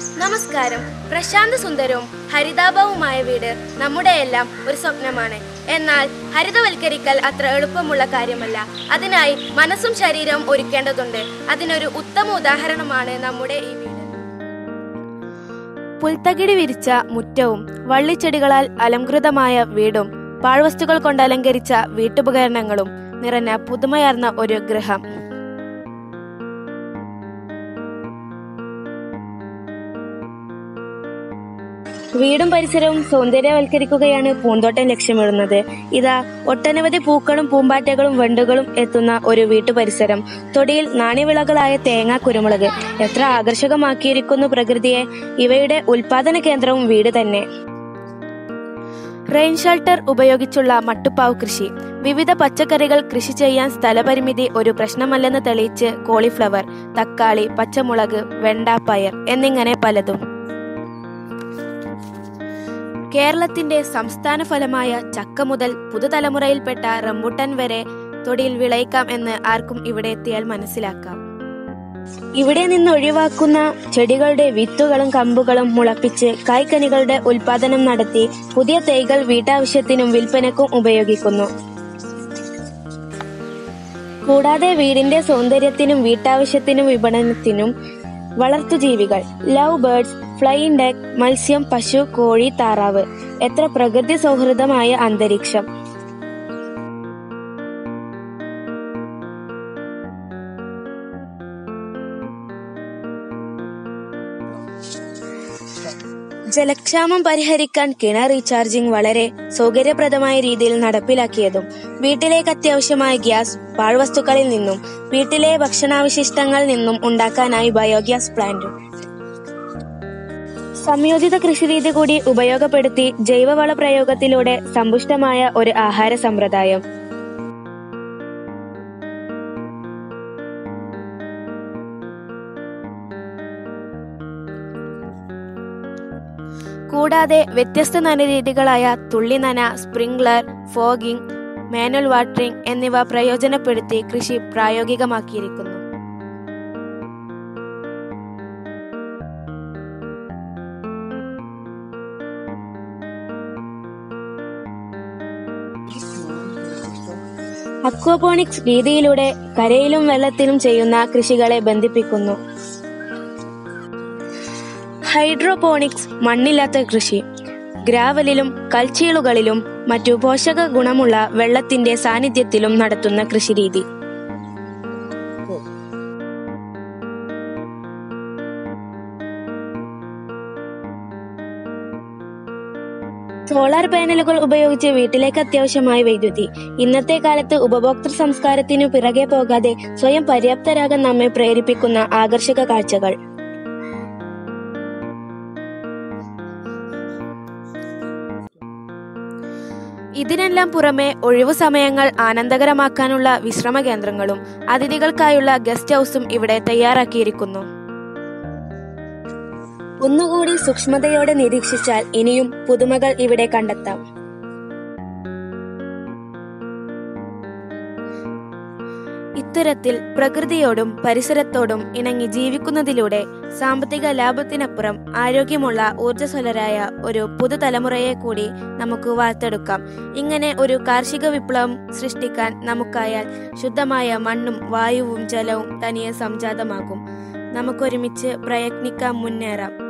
നമസ്കാരം. പ്രശാന്ത സുന്ദരവും ഹരിതാഭവുമായ വീട് നമ്മുടെയെല്ലാം ഒരു സ്വപ്നമാണ്. എന്നാൽ ഹരിതവൽക്കരിക്കൽ അത്ര എളുപ്പമുള്ള കാര്യമല്ല. അതിനായി മനസ്സും ശരീരവും ഒരുക്കേണ്ടതുണ്ട്. അതിനൊരു ഉത്തമ ഉദാഹരണമാണ് നമ്മുടെ ഈ വീട്. പുൽത്തകിടി വിരിച്ച മുറ്റവും വള്ളിച്ചെടികളാൽ അലംകൃതമായ വീടും പാഴ്വസ്തുക്കൾ കൊണ്ട് അലങ്കരിച്ച വീട്ടുപകരണങ്ങളും നിറഞ്ഞ പുതുമയാർന്ന ഒരു ഗൃഹം. വീടും പരിസരവും സൗന്ദര്യവൽക്കരിക്കുകയാണ് പൂന്തോട്ടം ലക്ഷ്യമിടുന്നത്. ഇതാ ഒട്ടനവധി പൂക്കളും പൂമ്പാറ്റകളും വണ്ടുകളും എത്തുന്ന ഒരു വീട്ടു പരിസരം തൊടിയിൽ നാണ്യവിളകളായ തേങ്ങ കുരുമുളക്. എത്ര ആകർഷകമാക്കിയിരിക്കുന്നു പ്രകൃതിയെ. ഇവയുടെ ഉൽപാദന കേന്ദ്രവും വീട് തന്നെ. റെയിൻ ഷെൽട്ടർ ഉപയോഗിച്ചുള്ള മട്ടുപ്പാവ് കൃഷി. വിവിധ പച്ചക്കറികൾ കൃഷി ചെയ്യാൻ സ്ഥലപരിമിതി ഒരു പ്രശ്നമല്ലെന്ന് തെളിയിച്ച് കോളിഫ്ലവർ തക്കാളി പച്ചമുളക് വെണ്ട പയർ എന്നിങ്ങനെ പലതും. കേരളത്തിന്റെ സംസ്ഥാന ഫലമായ ചക്ക മുതൽ പുതുതലമുറയിൽപ്പെട്ട റംബുട്ടൻ വരെ തൊടിയിൽ വിളയിക്കാം എന്ന് ആർക്കും ഇവിടെ എത്തിയാൽ മനസ്സിലാക്കാം. ഇവിടെ നിന്ന് ഒഴിവാക്കുന്ന ചെടികളുടെ വിത്തുകളും കമ്പുകളും മുളപ്പിച്ച് കായ്ക്കനികളുടെ ഉൽപാദനം നടത്തി പുതിയ തൈകൾ വീട്ടാവശ്യത്തിനും വിൽപ്പനക്കും ഉപയോഗിക്കുന്നു. കൂടാതെ വീടിന്റെ സൗന്ദര്യത്തിനും വീട്ടാവശ്യത്തിനും വിപണനത്തിനും വളർത്തുജീവികൾ ലവ് ബേർഡ്സ് ഫ്ലൈയിങ് ഡെക്ക് മത്സ്യം പശു കോഴി താറാവ്. എത്ര പ്രകൃതി സൗഹൃദമായ അന്തരീക്ഷം. ജലക്ഷാമം പരിഹരിക്കാൻ കിണർ റീചാർജിംഗ് വളരെ സൗകര്യപ്രദമായ രീതിയിൽ നടപ്പിലാക്കിയതും വീട്ടിലേക്ക് അത്യാവശ്യമായ ഗ്യാസ് പാഴ്വസ്തുക്കളിൽ നിന്നും വീട്ടിലെ ഭക്ഷണാവശിഷ്ടങ്ങളിൽ നിന്നും ഉണ്ടാക്കാനായി ബയോഗ്യാസ് പ്ലാന്റും. സംയോജിത കൃഷിരീതി കൂടി ഉപയോഗപ്പെടുത്തി ജൈവവള പ്രയോഗത്തിലൂടെ സമ്പുഷ്ടമായ ഒരു ആഹാര സമ്പ്രദായം. കൂടാതെ വ്യത്യസ്ത നനരീതികളായ തുള്ളി നന സ്പ്രിംഗ്ലർ ഫോഗിംഗ് മാനുവൽ വാട്ടറിംഗ് എന്നിവ പ്രയോജനപ്പെടുത്തി കൃഷി പ്രായോഗികമാക്കിയിരിക്കുന്നു. അക്വാപോണിക്സ് രീതിയിലൂടെ കരയിലും വെള്ളത്തിലും ചെയ്യുന്ന കൃഷികളെ ബന്ധിപ്പിക്കുന്നു. ഹൈഡ്രോപോണിക്സ് മണ്ണില്ലാത്ത കൃഷി. ഗ്രാവലിലും കൽച്ചീളുകളിലും മറ്റു പോഷക ഗുണമുള്ള വെള്ളത്തിന്റെ സാന്നിധ്യത്തിലും നടത്തുന്ന കൃഷിരീതി. സോളാർ പാനലുകൾ ഉപയോഗിച്ച് വീട്ടിലേക്ക് അത്യാവശ്യമായ വൈദ്യുതി. ഇന്നത്തെ കാലത്ത് ഉപഭോക്തൃ സംസ്കാരത്തിനു പിറകെ പോകാതെ സ്വയം പര്യാപ്തരാകാൻ നമ്മെ പ്രേരിപ്പിക്കുന്ന ആകർഷക കാഴ്ചകൾ. ഇതിനെല്ലാം പുറമെ ഒഴിവു സമയങ്ങൾ ആനന്ദകരമാക്കാനുള്ള വിശ്രമ കേന്ദ്രങ്ങളും അതിഥികൾക്കായുള്ള ഗസ്റ്റ് ഹൗസും ഇവിടെ തയ്യാറാക്കിയിരിക്കുന്നു. ഒന്നുകൂടി സൂക്ഷ്മതയോടെ നിരീക്ഷിച്ചാൽ ഇനിയും പുതുമകൾ ഇവിടെ കണ്ടെത്താം. ഇത്തരത്തിൽ പ്രകൃതിയോടും പരിസരത്തോടും ഇണങ്ങി ജീവിക്കുന്നതിലൂടെ സാമ്പത്തിക ലാഭത്തിനപ്പുറം ആരോഗ്യമുള്ള ഊർജസ്വലരായ ഒരു പുതുതലമുറയെ കൂടി നമുക്ക് വാർത്തെടുക്കാം. ഇങ്ങനെ ഒരു കാർഷിക വിപ്ലവം സൃഷ്ടിക്കാൻ നമുക്കായാൽ ശുദ്ധമായ മണ്ണും വായുവും ജലവും തനിയെ സംജാതമാകും. നമുക്കൊരുമിച്ച് പ്രയത്നിക്കാം മുന്നേറാം.